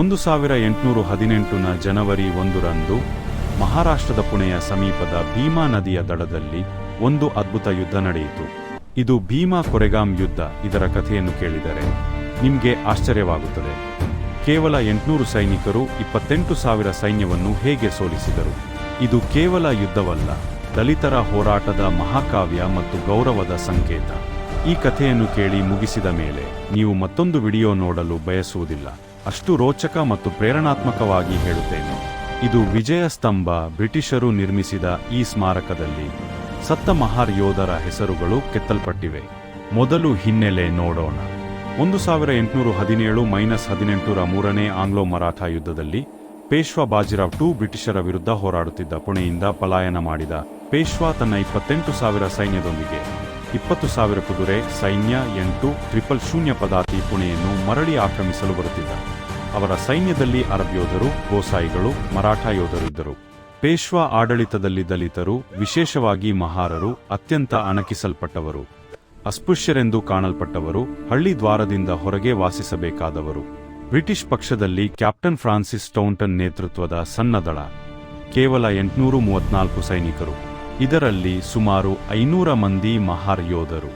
ಒಂದು ಸಾವಿರ ಎಂಟುನೂರು ಹದಿನೆಂಟುನ ಜನವರಿ ಒಂದರಂದು ಮಹಾರಾಷ್ಟ್ರದ ಪುಣೆಯ ಸಮೀಪದ ಭೀಮಾ ನದಿಯ ದಡದಲ್ಲಿ ಒಂದು ಅದ್ಭುತ ಯುದ್ಧ ನಡೆಯಿತು. ಇದು ಭೀಮಾ ಕೊರೆಗಾಂ ಯುದ್ಧ, ಇದರ ಕಥೆಯನ್ನು ಕೇಳಿದರೆ ನಿಮಗೆ ಆಶ್ಚರ್ಯವಾಗುತ್ತದೆ. ಕೇವಲ ಎಂಟುನೂರು ಸೈನಿಕರು ಇಪ್ಪತ್ತೆಂಟು ಸಾವಿರ ಸೈನ್ಯವನ್ನು ಹೇಗೆ ಸೋಲಿಸಿದರು? ಇದು ಕೇವಲ ಯುದ್ಧವಲ್ಲ, ದಲಿತರ ಹೋರಾಟದ ಮಹಾಕಾವ್ಯ ಮತ್ತು ಗೌರವದ ಸಂಕೇತ. ಈ ಕಥೆಯನ್ನು ಕೇಳಿ ಮುಗಿಸಿದ ಮೇಲೆ ನೀವು ಮತ್ತೊಂದು ವಿಡಿಯೋ ನೋಡಲು ಬಯಸುವುದಿಲ್ಲ. ಅಷ್ಟು ರೋಚಕ ಮತ್ತು ಪ್ರೇರಣಾತ್ಮಕವಾಗಿ ಹೇಳುತ್ತೇನೆ. ಇದು ವಿಜಯ ಸ್ತಂಭ ಬ್ರಿಟಿಷರು ನಿರ್ಮಿಸಿದ ಈ ಸ್ಮಾರಕದಲ್ಲಿ ಸತ್ತ ಮಹಾರ್ ಯೋಧರ ಹೆಸರುಗಳು ಕೆತ್ತಲ್ಪಟ್ಟಿವೆ. ಮೊದಲು ಹಿನ್ನೆಲೆ ನೋಡೋಣ. ಒಂದು ಸಾವಿರ ಎಂಟುನೂರು ಹದಿನೇಳು ಮೈನಸ್ ಹದಿನೆಂಟುರ ಮೂರನೇ ಆಂಗ್ಲೋ ಮರಾಠ ಯುದ್ಧದಲ್ಲಿ ಪೇಶ್ವಾ ಬಾಜಿರಾವ್ ಟೂ ಬ್ರಿಟಿಷರ ವಿರುದ್ಧ ಹೋರಾಡುತ್ತಿದ್ದ ಪುಣೆಯಿಂದ ಪಲಾಯನ ಮಾಡಿದ ಪೇಶ್ವಾ ತನ್ನ ಇಪ್ಪತ್ತೆಂಟು ಸಾವಿರ ಸೈನ್ಯದೊಂದಿಗೆ ಇಪ್ಪತ್ತು ಸಾವಿರ ಕುದುರೆ, ಸೈನ್ಯ, ಎಂಟು ಟ್ರಿಪಲ್ ಶೂನ್ಯ ಪದಾತಿ ಪುಣೆಯನ್ನು ಮರಳಿ ಆಕ್ರಮಿಸಲು ಬರುತ್ತಿದ್ದ. ಅವರ ಸೈನ್ಯದಲ್ಲಿ ಅರಬ್ ಯೋಧರು ಗೋಸಾಯಿಗಳು ಮರಾಠ ಯೋಧರು ಇದ್ದರು ಪೇಶ್ವಾ ಆಡಳಿತದಲ್ಲಿ ದಲಿತರು, ವಿಶೇಷವಾಗಿ ಮಹಾರರು, ಅತ್ಯಂತ ಅಣಕಿಸಲ್ಪಟ್ಟವರು. ಅಸ್ಪೃಶ್ಯರೆಂದು ಕಾಣಲ್ಪಟ್ಟವರು, ಹಳ್ಳಿ ದ್ವಾರದಿಂದ ಹೊರಗೆ ವಾಸಿಸಬೇಕಾದವರು. ಬ್ರಿಟಿಷ್ ಪಕ್ಷದಲ್ಲಿ ಕ್ಯಾಪ್ಟನ್ ಫ್ರಾನ್ಸಿಸ್ ಟೌಂಟನ್ ನೇತೃತ್ವದ ಸನ್ನದಳ. ದಳ ಕೇವಲ ಎಂಟುನೂರು ಮೂವತ್ನಾಲ್ಕು ಸೈನಿಕರು. ಇದರಲ್ಲಿ ಸುಮಾರು ಐನೂರ ಮಂದಿ ಮಹಾರ್ ಯೋಧರು.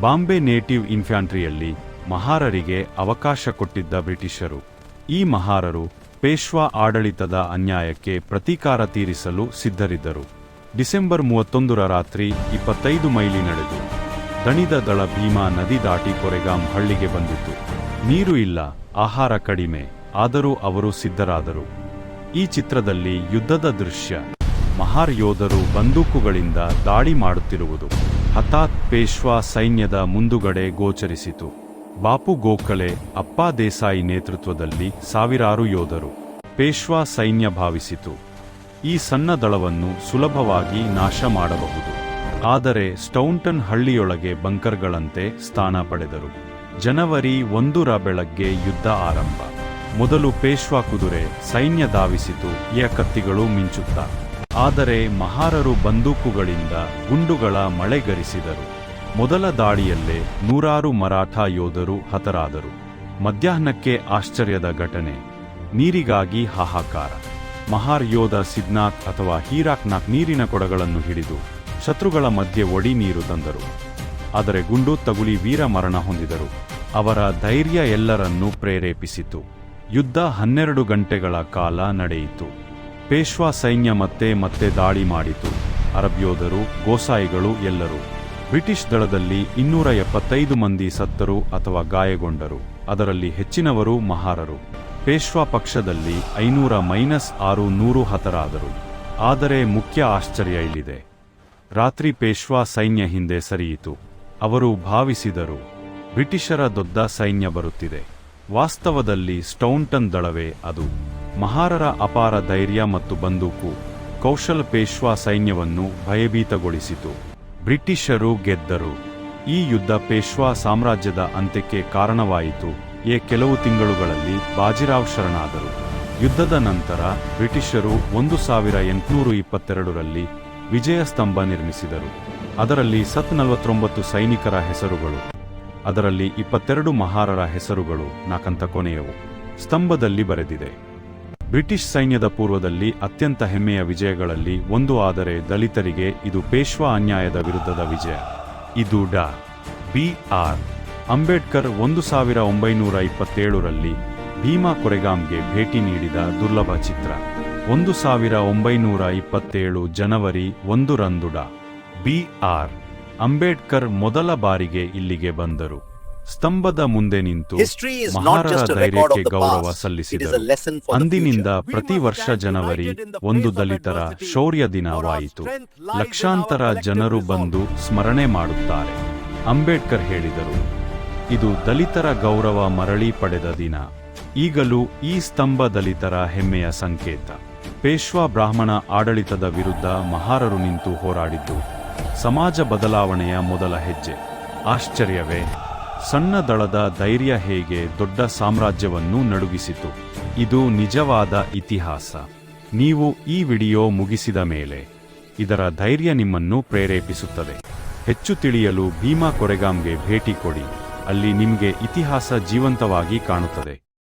ಬಾಂಬೆ ನೇಟಿವ್ ಇನ್ಫ್ಯಾಂಟ್ರಿಯಲ್ಲಿ ಮಹಾರರಿಗೆ ಅವಕಾಶ ಕೊಟ್ಟಿದ್ದ ಬ್ರಿಟಿಷರು. ಈ ಮಹಾರರು ಪೇಶ್ವಾ ಆಡಳಿತದ ಅನ್ಯಾಯಕ್ಕೆ ಪ್ರತೀಕಾರ ತೀರಿಸಲು ಸಿದ್ಧರಿದ್ದರು. ಡಿಸೆಂಬರ್ ಮೂವತ್ತೊಂದರ ರಾತ್ರಿ ಇಪ್ಪತ್ತೈದು ಮೈಲಿ ನಡೆದು, ದಣಿದ ದಳ ಭೀಮಾ ನದಿ ದಾಟಿ ಕೊರೆಗಾಂ ಹಳ್ಳಿಗೆ ಬಂದಿತು. ನೀರು ಇಲ್ಲ, ಆಹಾರ ಕಡಿಮೆ, ಆದರೂ ಅವರು ಸಿದ್ಧರಾದರು. ಈ ಚಿತ್ರದಲ್ಲಿ ಯುದ್ಧದ ದೃಶ್ಯ, ಮಹಾರ್ ಯೋಧರು ಬಂದೂಕುಗಳಿಂದ ದಾಳಿ ಮಾಡುತ್ತಿರುವುದು. ಹತಾತ್ ಪೇಶ್ವಾ ಸೈನ್ಯದ ಮುಂದುಗಡೆ ಗೋಚರಿಸಿತು. ಬಾಪು ಗೋಖಲೆ, ಅಪ್ಪಾ ದೇಸಾಯಿ ನೇತೃತ್ವದಲ್ಲಿ ಸಾವಿರಾರು ಯೋಧರು. ಪೇಶ್ವಾ ಸೈನ್ಯ ಭಾವಿಸಿತು. ಈ ಸಣ್ಣ ದಳವನ್ನು ಸುಲಭವಾಗಿ ನಾಶ ಮಾಡಬಹುದು. ಆದರೆ ಸ್ಟೌಂಟನ್ ಹಳ್ಳಿಯೊಳಗೆ ಬಂಕರ್ಗಳಂತೆ ಸ್ಥಾನ ಪಡೆದರು. ಜನವರಿ ಒಂದರ ಬೆಳಗ್ಗೆ ಯುದ್ಧ ಆರಂಭ. ಮೊದಲು ಪೇಶ್ವಾ ಕುದುರೆ ಸೈನ್ಯ ಧಾವಿಸಿತು ಎ ಕತ್ತಿಗಳು ಮಿಂಚುತ್ತಾ. ಆದರೆ ಮಹಾರರು ಬಂದೂಕುಗಳಿಂದ ಗುಂಡುಗಳ ಮಳೆಗರಿಸಿದರು. ಮೊದಲ ದಾಳಿಯಲ್ಲೇ ನೂರಾರು ಮರಾಠ ಯೋಧರು ಹತರಾದರು. ಮಧ್ಯಾಹ್ನಕ್ಕೆ ಆಶ್ಚರ್ಯದ ಘಟನೆ. ನೀರಿಗಾಗಿ ಹಾಹಾಕಾರ. ಮಹಾರ್ ಯೋಧ ಸಿದ್ನಾಕ್ ಅಥವಾ ಹೀರಾಕ್ನಾಕ್ ನೀರಿನ ಕೊಡಗಳನ್ನು ಹಿಡಿದು ಶತ್ರುಗಳ ಮಧ್ಯೆ ಒಡಿ ನೀರು ತಂದರು. ಆದರೆ ಗುಂಡು ತಗುಲಿ ವೀರ ಮರಣ ಹೊಂದಿದರು. ಅವರ ಧೈರ್ಯ ಎಲ್ಲರನ್ನೂ ಪ್ರೇರೇಪಿಸಿತು. ಯುದ್ಧ ಹನ್ನೆರಡು ಗಂಟೆಗಳ ಕಾಲ ನಡೆಯಿತು. ಪೇಶ್ವಾ ಸೈನ್ಯ ಮತ್ತೆ ಮತ್ತೆ ದಾಳಿ ಮಾಡಿತು. ಅರಬ್ ಯೋಧರು, ಗೋಸಾಯಿಗಳು ಎಲ್ಲರೂ. ಬ್ರಿಟಿಷ್ ದಳದಲ್ಲಿ ಇನ್ನೂರ ಎಪ್ಪತ್ತೈದು ಮಂದಿ ಸತ್ತರು ಅಥವಾ ಗಾಯಗೊಂಡರು. ಅದರಲ್ಲಿ ಹೆಚ್ಚಿನವರು ಮಹಾರರು. ಪೇಶ್ವಾ ಪಕ್ಷದಲ್ಲಿ ಐನೂರ ಮೈನಸ್ ಆರು ನೂರು ಹತರಾದರು. ಆದರೆ ಮುಖ್ಯ ಆಶ್ಚರ್ಯ ಇಲ್ಲಿದೆ. ರಾತ್ರಿ ಪೇಶ್ವಾ ಸೈನ್ಯ ಹಿಂದೆ ಸರಿಯಿತು. ಅವರು ಭಾವಿಸಿದರು, ಬ್ರಿಟಿಷರ ದೊಡ್ಡ ಸೈನ್ಯ ಬರುತ್ತಿದೆ. ವಾಸ್ತವದಲ್ಲಿ ಸ್ಟೌಂಟನ್ ದಳವೇ ಅದು. ಮಹಾರರ ಅಪಾರ ಧೈರ್ಯ ಮತ್ತು ಬಂದೂಕು ಕೌಶಲ್ ಪೇಶ್ವಾ ಸೈನ್ಯವನ್ನು ಭಯಭೀತಗೊಳಿಸಿತು. ಬ್ರಿಟಿಷರು ಗೆದ್ದರು. ಈ ಯುದ್ಧ ಪೇಶ್ವಾ ಸಾಮ್ರಾಜ್ಯದ ಅಂತ್ಯಕ್ಕೆ ಕಾರಣವಾಯಿತು. ಎ ಕೆಲವು ತಿಂಗಳುಗಳಲ್ಲಿ ಬಾಜಿರಾವ್ ಶರಣಾದರು. ಯುದ್ಧದ ನಂತರ ಬ್ರಿಟಿಷರು ಒಂದು ಸಾವಿರ ಎಂಟುನೂರು ಇಪ್ಪತ್ತೆರಡರಲ್ಲಿ ವಿಜಯ ಸ್ತಂಭ ನಿರ್ಮಿಸಿದರು. ಅದರಲ್ಲಿ ಸತ್ ನಲವತ್ತೊಂಬತ್ತು ಸೈನಿಕರ ಹೆಸರುಗಳು, ಅದರಲ್ಲಿ ಇಪ್ಪತ್ತೆರಡು ಮಹಾರರ ಹೆಸರುಗಳು ನಾಕಂತ ಕೊನೆಯವು. ಸ್ತಂಭದಲ್ಲಿ ಬರೆದಿದೆ. ಬ್ರಿಟಿಷ್ ಸೈನ್ಯದ ಪೂರ್ವದಲ್ಲಿ ಅತ್ಯಂತ ಹೆಮ್ಮೆಯ ವಿಜಯಗಳಲ್ಲಿ ಒಂದು ಆದರೆ ದಲಿತರಿಗೆ ಇದು ಪೇಶ್ವಾ ಅನ್ಯಾಯದ ವಿರುದ್ಧದ ವಿಜಯ. ಇದು ಡಾ. ಬಿ. ಆರ್. ಅಂಬೇಡ್ಕರ್ ಒಂದು ಸಾವಿರ ಒಂಬೈನೂರ ಇಪ್ಪತ್ತೇಳರಲ್ಲಿ ಭೀಮಾ ಕೊರೆಗಾಂಗೆ ಭೇಟಿ ನೀಡಿದ ದುರ್ಲಭ ಚಿತ್ರ. ಒಂದು ಸಾವಿರ ಒಂಬೈನೂರ ಇಪ್ಪತ್ತೇಳು ಜನವರಿ ಒಂದು ರಂದು ಡಾ. ಬಿ. ಆರ್. ಅಂಬೇಡ್ಕರ್ ಮೊದಲ ಬಾರಿಗೆ ಇಲ್ಲಿಗೆ ಬಂದರು. ಸ್ತಂಭದ ಮುಂದೆ ನಿಂತು ಮಹಾರರ ಧೈರ್ಯಕ್ಕೆ ಗೌರವ ಸಲ್ಲಿಸಿದರು. ಅಂದಿನಿಂದ ಪ್ರತಿ ವರ್ಷ ಜನವರಿ ಒಂದು ದಲಿತರ ಶೌರ್ಯ ದಿನವಾಯಿತು ಲಕ್ಷಾಂತರ ಜನರು ಬಂದು ಸ್ಮರಣೆ ಮಾಡುತ್ತಾರೆ. ಅಂಬೇಡ್ಕರ್ ಹೇಳಿದರು ಇದು ದಲಿತರ ಗೌರವ ಮರಳಿ ಪಡೆದ ದಿನ. ಈಗಲೂ ಈ ಸ್ತಂಭ ದಲಿತರ ಹೆಮ್ಮೆಯ ಸಂಕೇತ. ಪೇಶ್ವಾ ಬ್ರಾಹ್ಮಣ ಆಡಳಿತದ ವಿರುದ್ಧ ಮಹಾರರು ನಿಂತು ಹೋರಾಡಿದ್ದು. ಸಮಾಜ ಬದಲಾವಣೆಯ ಮೊದಲ ಹೆಜ್ಜೆ. ಆಶ್ಚರ್ಯವೇ. ಸಣ್ಣ ದಳದ ಧೈರ್ಯ ಹೇಗೆ ದೊಡ್ಡ ಸಾಮ್ರಾಜ್ಯವನ್ನು ನಡುಗಿಸಿತು? ಇದು ನಿಜವಾದ ಇತಿಹಾಸ. ನೀವು ಈ ವಿಡಿಯೋ ಮುಗಿಸಿದ ಮೇಲೆ ಇದರ ಧೈರ್ಯ ನಿಮ್ಮನ್ನು ಪ್ರೇರೇಪಿಸುತ್ತದೆ. ಹೆಚ್ಚು ತಿಳಿಯಲು ಭೀಮಾ ಕೊರೆಗಾಂಗೆ ಭೇಟಿ ಕೊಡಿ. ಅಲ್ಲಿ ನಿಮಗೆ ಇತಿಹಾಸ ಜೀವಂತವಾಗಿ ಕಾಣುತ್ತದೆ.